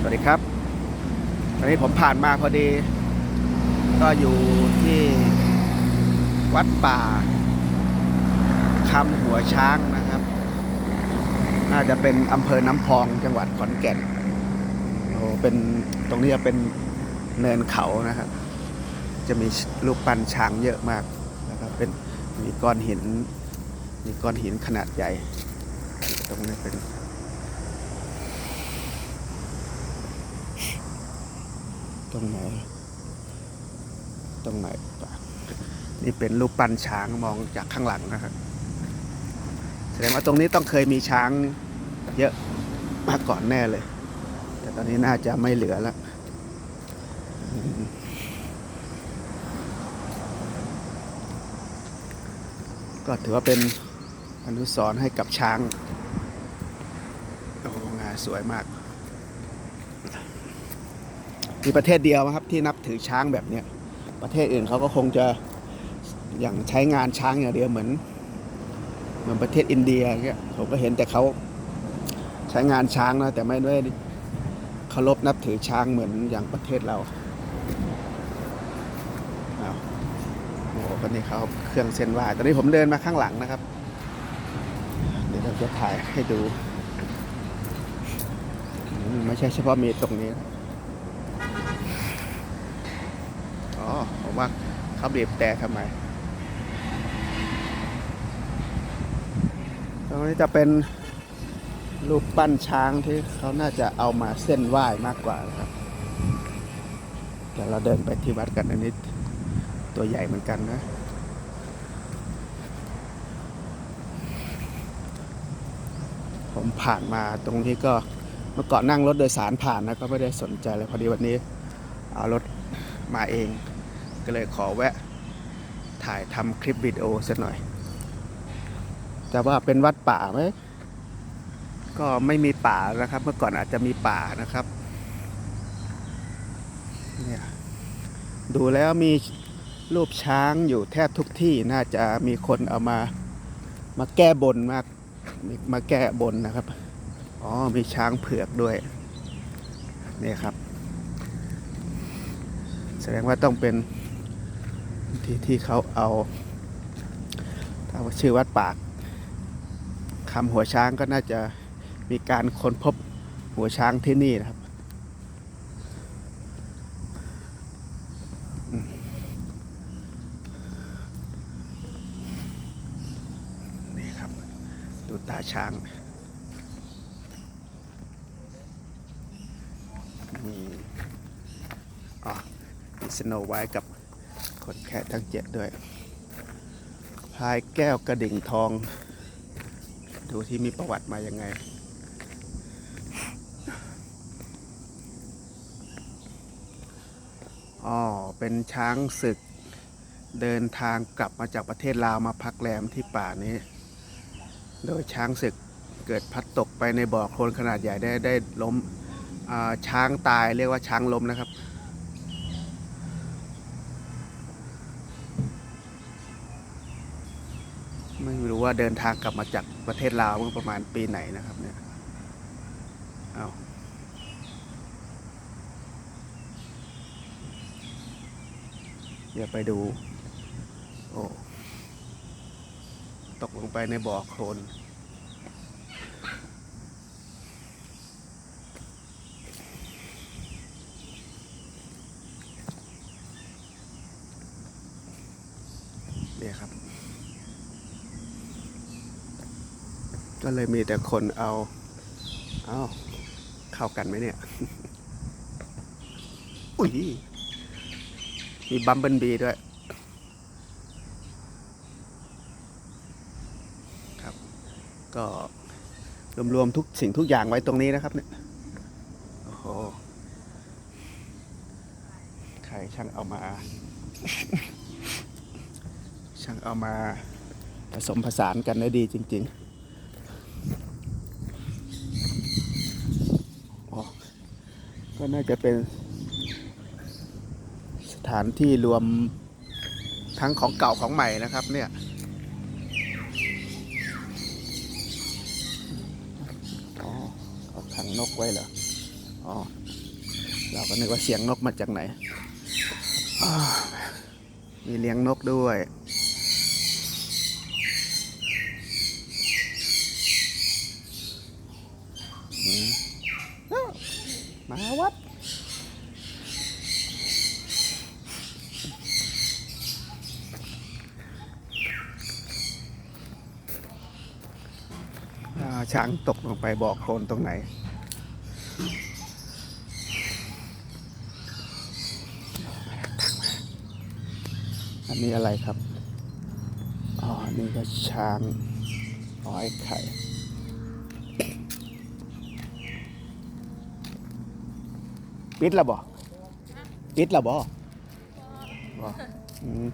สวัสดีครับวันนี้ผมผ่านมาพอดี ก็อยู่ที่วัดป่าคำหัวช้างนะครับ น่าจะเป็นอำเภอน้ำพองจังหวัดขอนแก่นโอ้เป็นตรงนี้จะเป็นเนินเขานะครับ จะมีรูปปั้นช้างเยอะมากนะครับเป็นมีก้อนหินมีก้อนหินขนาดใหญ่ ตรงนี้เป็น ตรงไหน ตรงไหนนี่เป็นรูปปั้นช้างมองจากข้างหลังนะครับแสดงว่าตรงนี้ต้องเคยมีช้างเยอะมาก่อนแน่เลย แต่ตอนนี้น่าจะไม่เหลือแล้วก็ถือว่าเป็นอนุสรณ์ให้กับช้าง โอ้งานสวยมาก มีประเทศเดียวครับที่นับถือช้างแบบเนี้ยประเทศอื่นเขาก็คงจะอย่างใช้งานช้างอย่างเดียวเหมือน เหมือนประเทศอินเดียเงี้ยผมก็เห็นแต่เขาใช้งานช้างนะแต่ไม่ได้เคารพนับถือช้างเหมือนอย่างประเทศเราอ้าวโอ้โหคนนี้เขาเครื่องเส้นไหวตอนนี้ผมเดินมาข้างหลังนะครับ เดี๋ยวเราจะถ่ายให้ดู ไม่ใช่เฉพาะมีตรงนี้นะ อ๋อ ผมว่าเขาเบีบแต่ทำไมตรงนี้จะเป็นรูปปั้นช้างที่เขาน่าจะเอามาเส้นไหว้มากกว่านะครับเดี๋ยวเราเดินไปที่วัดกันอันนี้ตัวใหญ่เหมือนกันนะผมผ่านมาตรงนี้ก็เมื่อก่อนนั่งรถโดยสารผ่านนะก็ไม่ได้สนใจเลยพอดีวันนี้เอารถมาเอง ก็เลยขอแวะถ่ายทำคลิปวิดีโอสักหน่อย แต่ว่าเป็นวัดป่าไหมก็ไม่มีป่านะครับ เมื่อก่อนอาจจะมีป่านะครับเนี่ยดูแล้วมีรูปช้างอยู่แทบทุกที่น่าจะมีคนเอามามาแก้บนมากมาแก้บนนะครับ อ๋อ มีช้างเผือกด้วย นี่ครับ แสดงว่าต้องเป็น ที่ที่เขาเอาถ้าชื่อวัดปากคำหัวช้างก็น่าจะมีการค้นพบหัวช้างที่นี่นะครับ นี่ครับ ดูตาช้าง มีอ๋อมีสโนไวท์กับ คนแค่ทั้งเจ็ดด้วย พายแก้วกระดิ่งทอง ดูที่มีประวัติมายังไง อ๋อ เป็นช้างศึก เดินทางกลับมาจากประเทศลาวมาพักแรมที่ป่านี้ โดยช้างศึกเกิดพัดตกไปในบ่อโคลนขนาดใหญ่ได้ได้ล้มช้างตายเรียกว่าช้างล้มนะครับ ไม่รู้ ว่าเดินทางกลับมาจากประเทศลาวเมื่อประมาณปีไหนนะครับเนี่ยเอาเดี๋ยวไปดู โอ้ ตกลงไปในบ่อโคลน เนี่ยครับ ก็เลยมีแต่คนเอาเอาเข้ากันไหมเนี่ย อุ้ย มีบัมเบิลบีด้วย ครับ ก็รวมๆทุกสิ่งทุกอย่างไว้ตรงนี้นะครับเนี่ย โอ้โห ใครช่างเอามา ช่างเอามาผสมผสานกันได้ดีจริง ๆ อ๋อก็ น่าจะเป็น สถานที่รวมทั้งของเก่าของใหม่นะครับ เนี่ยอ๋อเขาขังนกไว้เหรออ๋อเราก็นึกว่าเสียงนกมาจากไหนมีเลี้ยงนกด้วยอืม มาวัดช้างตกลงไปบอกโคลนตรงไหน อันนี้อะไรครับ อ๋อ นี่ก็ช้างอ๋อไอ้ไข่ ปิดและบ่ปิดและบ่บ่อืม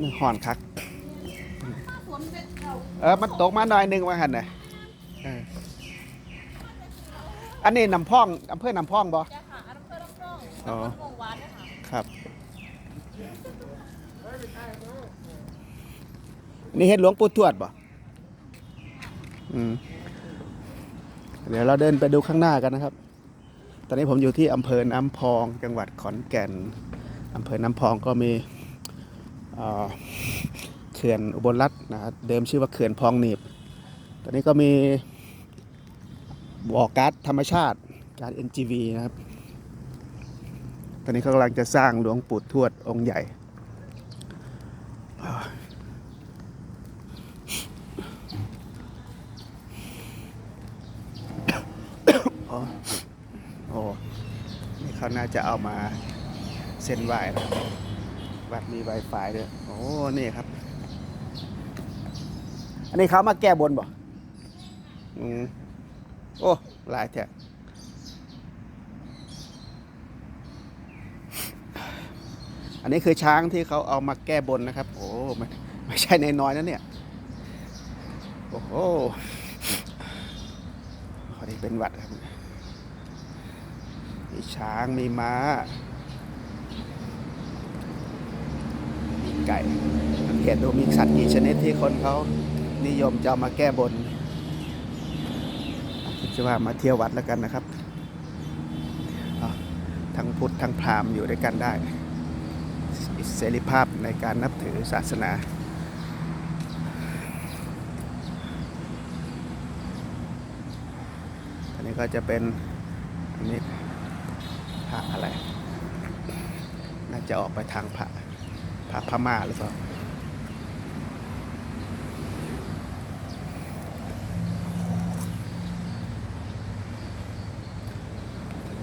มันห่อนคัก เออ มันตกมาหน่อยหนึงว่าหันน่ะเอออันนี้น้ำพองอำเภอน้ำพองบ่ จ้าค่ะอันเพื่อนรับรองอ๋อวงหวานนะคะครับ นี่เห็นหลวงปู่ทวดบ่อืม เดี๋ยวเราเดินไปดูข้างหน้ากันนะครับ ตอนนี้ผมอยู่ที่อำเภอน้ำพอง จังหวัดขอนแก่นอำเภอน้ำพองก็มีเขื่อนอุบลรัตน์นะครับเดิมชื่อว่าเขื่อนพองหนีบ ตอนนี้ก็มีบ่อก๊าซธรรมชาติก๊าซ NGV นะครับ ตอนนี้เขากำลังจะสร้างหลวงปู่ทวดองค์ใหญ่ อ๋อ โอ้นี่เขาน่าจะเอามาเซ็นไหวนะครับวัดมี Wi-Fi ด้วยโอ้นี่ครับ อันนี้เขามาแก้บนบ่อืมโอ้หลายแท้อันนี้คือช้างที่เขาเอามาแก้บนนะครับ โอ้ไม่ไม่ใช่ในน้อยๆนะเนี่ย โอ้โหอันนี้เป็นหวัดครับ มีช้างมีม้า มีไก่สังเกตดูมีสัตว์กี่ชนิดที่คนเขานิยมจะมาแก้บนคิดว่ามาเที่ยววัดแล้วกันนะครับทั้งพุทธทั้งพราหมณ์อยู่ด้วยกันได้เสรีภาพในการนับถือศาสนาอันนี้ก็จะเป็นอันนี้ อะไรน่าจะออกไปทางพระพระพม่าหรือเปล่า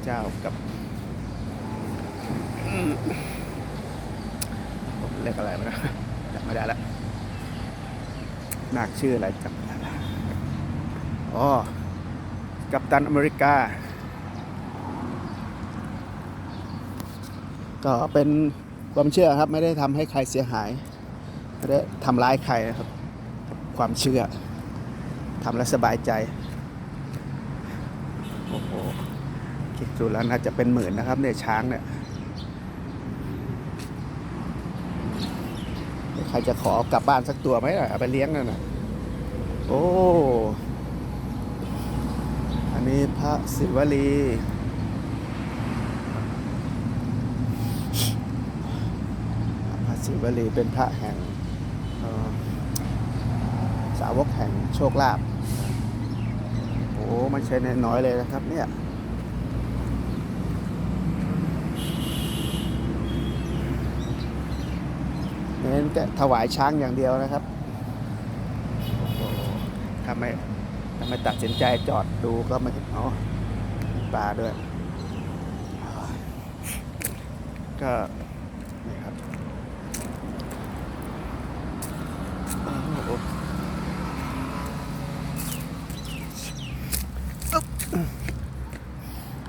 เจ้ากับผมเรียกอะไรมานะจำไม่ได้แล้วนาคชื่ออะไรจำไม่ได้อ๋อกัปตันอเมริกา ก็เป็นความเชื่อครับไม่ได้ทำให้ใครเสียหาย ไม่ได้ทำร้ายใครนะครับ ความเชื่อทำแล้วสบายใจโอ้โหคิดดูแล้วน่าจะเป็นหมื่นนะครับเนี่ยช้างเนี่ยใครจะขอกลับบ้านสักตัวไหมล่ะเอาไปเลี้ยงนั่นนะโอ้ อันนี้พระศิวลี พระ ศิวลีเป็นพระแห่งสาวกแห่งโชคลาภโอ้ไม่ใช่น้อยเลยนะครับเนี่ยเน้นแต่ถวายช้างอย่างเดียวนะครับโอ้โหถ้าไม่ถ้าไมตัดสินใจจอดดูก็ไม่เห็นอ๋อปลาด้วย ก็นี่ครับโอ้โหอึ๊บ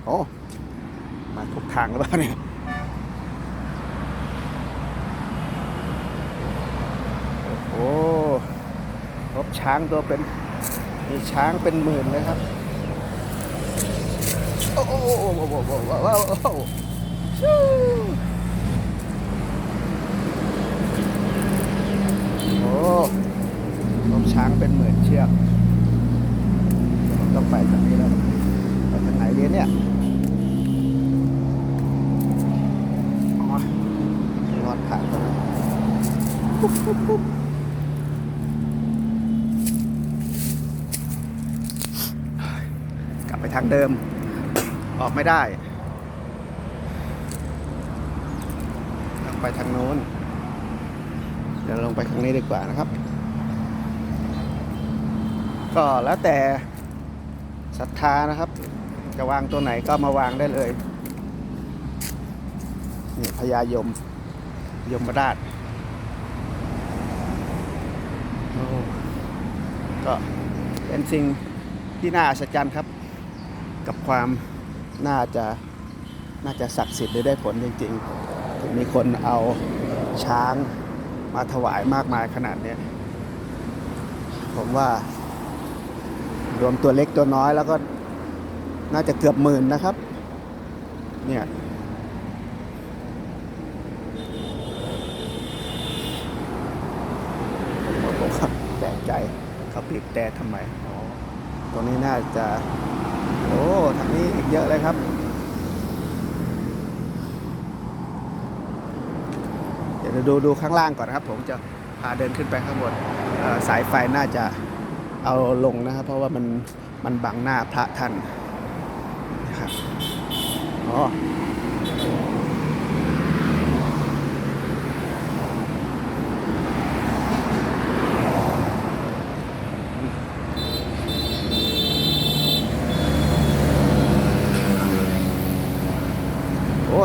โอ้มาทุกทางหรือเปล่าเนี่ยโอ้รบช้างตัวเป็นมีช้างเป็นหมื่นเลยครับ โอ้โหโอ้โหโอ้โหโอ้โหโอ้โอ้โหชู้โอ้ลมช้างเป็นหมื่นเชือกต้องไปทางนี้แล้วไปทางไหนดีเนี่ย อนขาดตรงนั้นกลับไปทางเดิม ออกไม่ได้ต้องไปทางโน้น เดี๋ยวลงไปทางนี้ดีกว่านะครับ ก็แล้วแต่ศรัทธานะครับ จะวางตัวไหนก็มาวางได้เลยนี่พญายม ยมราชก็เป็นสิ่งที่น่าอัศจรรย์ครับ กับความน่าจะน่าจะศักดิ์สิทธิ์หรือได้ผลจริงๆถึงมีคนเอาช้างมาถวายมากมายขนาดนี้ผมว่ารวมตัวเล็กตัวน้อยแล้วก็น่าจะเกือบหมื่นนะครับ เนี่ย ผมก็แปลกใจเขาปิด แต่ทำไมอ๋อตรงนี้น่าจะโอ้ทางนี้อีกเยอะเลยครับเดี๋ยวดูดูข้างล่างก่อนนะครับผมจะพาเดินขึ้นไปข้างบนสายไฟน่าจะเอาลงนะครับ เพราะว่ามันมันบังหน้าพระท่านนะครับอ๋อ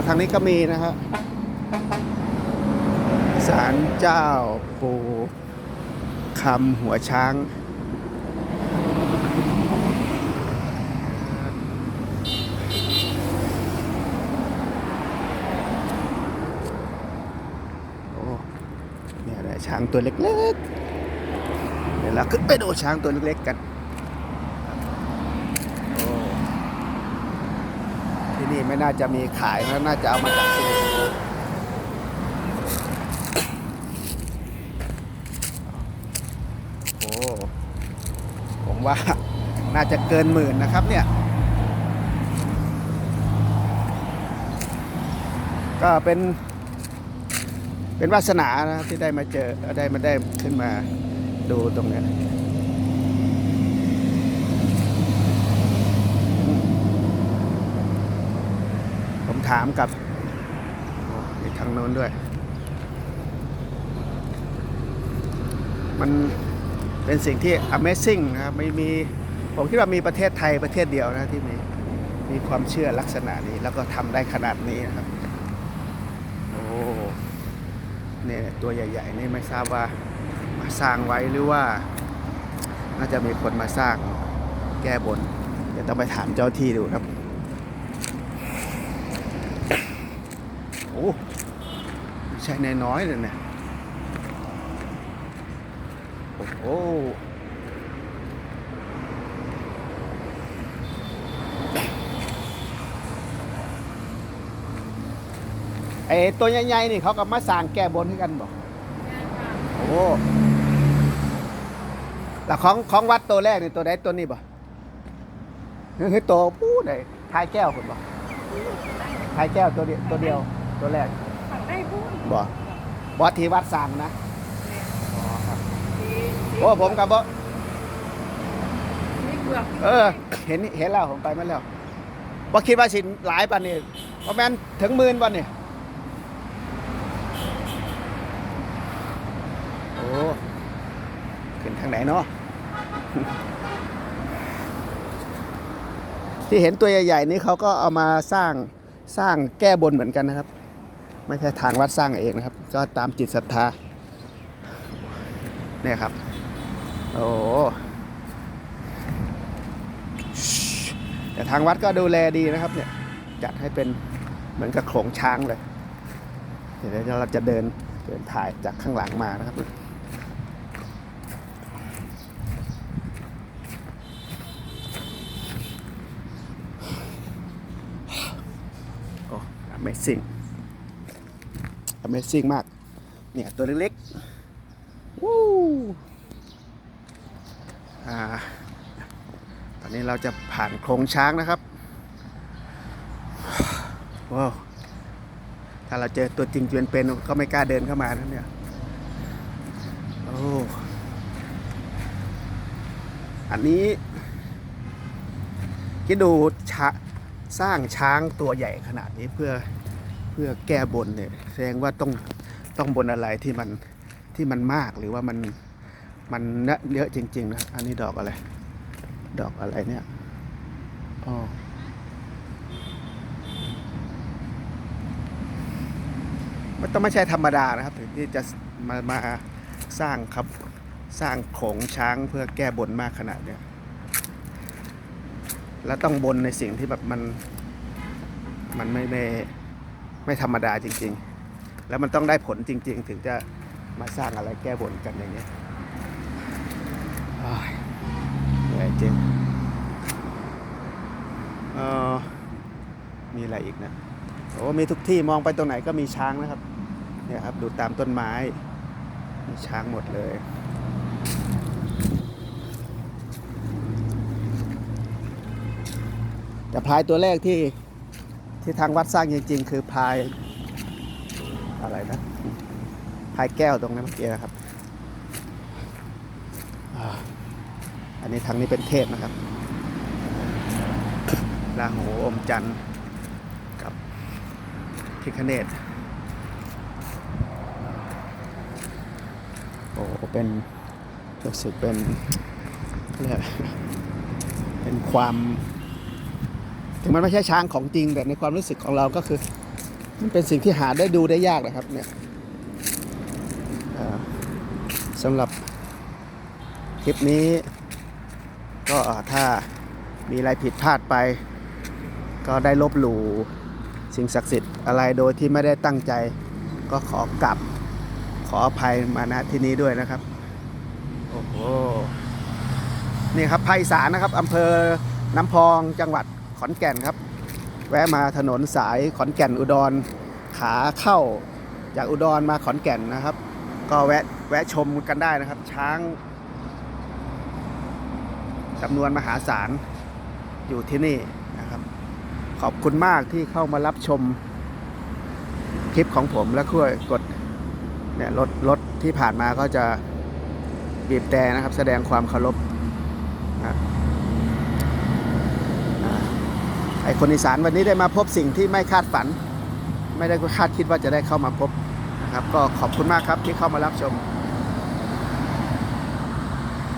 ทางนี้ก็มีนะครับศาลเจ้าปูคำหัวช้าง โอ้เนี่ยแหละช้างตัวเล็กๆ เดี๋ยวเราขึ้นไปดูช้างตัวเล็กๆกัน โอ้ ที่นี่ ไม่น่าจะมีขายนะน่าจะเอามาจากที่อื่นโอ้ผมว่าน่าจะเกินหมื่นนะครับเนี่ย ก็เป็นเป็นวาสนานะที่ได้มาเจอได้มาได้ขึ้นมาดูตรงเนี้ยผม ถามกับมีทางโน้นด้วย มันเป็นสิ่งที่ Amazing นะครับไม่มีผมคิดว่ามีประเทศไทยประเทศเดียวนะที่มีมีความเชื่อลักษณะนี้ แล้วก็ทำได้ขนาดนี้นะครับ โอ้เนี่ยตัวใหญ่ ๆ นี่ไม่ทราบว่ามาสร้างไว้หรือว่า น่าจะมีคนมาสร้างแก้บนเดี๋ยวต้องไปถามเจ้าที่ดูครับ โอ้ไม่ ใช่น้อยๆเลยเนี่ยโอ้โหไอตัวใหญ่ๆนี่เขาก็มาสร้างแก้บนให้กันบอกโอ้แล้วของของวัดตัวแรกนี่ตัวใดตัวนี้บ่คือตัวปู้ไหนทายแก้วคุณบ่ทายแก้วตัวเดียวตัวเดียว ตัวแรกผักได้บุ้งบ่บ่ที่วัดสร้างนะอ๋อครับโอ้ผมกับบ่มีเปลือกเออ เห็นเห็นแล้วผมไปมาแล้วว่าคิดว่าสินหลายปันนี่ประมาณถึงหมื่นปันนี่โอ้ขึ้นทางไหนเนาะที่เห็นตัวใหญ่ๆนี่เขาก็เอามาสร้างสร้างแก้บนเหมือนกันนะครับ ไม่ใช่ทางวัดสร้างเองนะครับ ก็ตามจิตศรัทธาเนี่ยครับ โอ้แต่ทางวัดก็ดูแลดีนะครับ เนี่ย จัดให้เป็นเหมือนกับโขงช้างเลย เดี๋ยวเราจะเดินเดินถ่ายจากข้างหลังมานะครับโอ้ Amazing Amazing มาก เนี่ย ตัวเล็กๆวู้อ่ตอนนี้เราจะผ่านโครงช้างนะครับ ว้าว ถ้าเราเจอตัวจริงจวนเป็นก็ไม่กล้าเดินเข้ามาแล้วเนี่ย โอ้ อันนี้คิดดูสร้างช้างตัวใหญ่ขนาดนี้เพื่อ พื่อแก้บนเนี่ยแสดงว่าต้องต้องบนอะไรที่มันที่มันมากหรือว่ามันมันเยอะจริงๆนะอันนี้ดอกอะไร ดอกอะไรเนี่ยอ๋อมันต้องไม่ใช่ธรรมดานะครับ ถึงที่จะมามาสร้างครับสร้างโขงช้างเพื่อแก้บนมากขนาดเนี้ยแล้วต้องบนในสิ่งที่แบบมันมันไม่ไม่ ไม่ธรรมดาจริง ๆ แล้วมันต้องได้ผลจริง ๆ ถึงจะมาสร้างอะไรแก้บนกันอย่างเงี้ยอ้ยเหนื่อยจริงมีอะไรอีกนะโอ้มีทุกที่มองไปตรงไหนก็มีช้างนะครับเนี่ยครับดูตามต้นไม้มีช้างหมดเลยแต่พลายตัวแรกที่ ที่ทางวัดสร้างจริง ๆ คือพายอะไรนะพายแก้วตรงนั้นเมื่อกี้นะครับอันนี้ทางนี้เป็นเทพนะครับราหูอมจันทร์กับพิคเนตโอ้เป็นรู้สึกเป็นเรียกเป็นความ งมันไม่ใช่ช้างของจริงแต่ในความรู้สึกของเราก็คือ มันเป็นสิ่งที่หาได้ดูได้ยากนะครับเนี่ยเอ่อสำหรับคลิปนี้ ก็ถ้ามีอะไรผิดพลาดไป ก็ได้ลบหลู่สิ่งศักดิ์สิทธิ์อะไรโดยที่ไม่ได้ตั้งใจ ก็ขอกลับขออภัยมาณที่นี้ด้วยนะครับ โอ้โหนี่ครับภาคอีสานนะครับอำเภอน้ำพองจังหวัด ขอนแก่นครับ แวะมาถนนสายขอนแก่นอุดร ขาเข้าจากอุดรมาขอนแก่นนะครับ ก็แวะแวะชมกันได้นะครับ ช้างจำนวนมหาศาลอยู่ที่นี่นะครับ ขอบคุณมากที่เข้ามารับชมคลิปของผมและช่วยกดเนี่ยรถรถที่ผ่านมาก็จะบีบแต่นะครับ แสดงความเคารพนะอ่าไอคนอีสานวันนี้ได้มาพบสิ่งที่ไม่คาดฝัน ไม่ได้คาดคิดว่าจะได้เข้ามาพบนะครับ ก็ขอบคุณมากครับที่เข้ามารับชม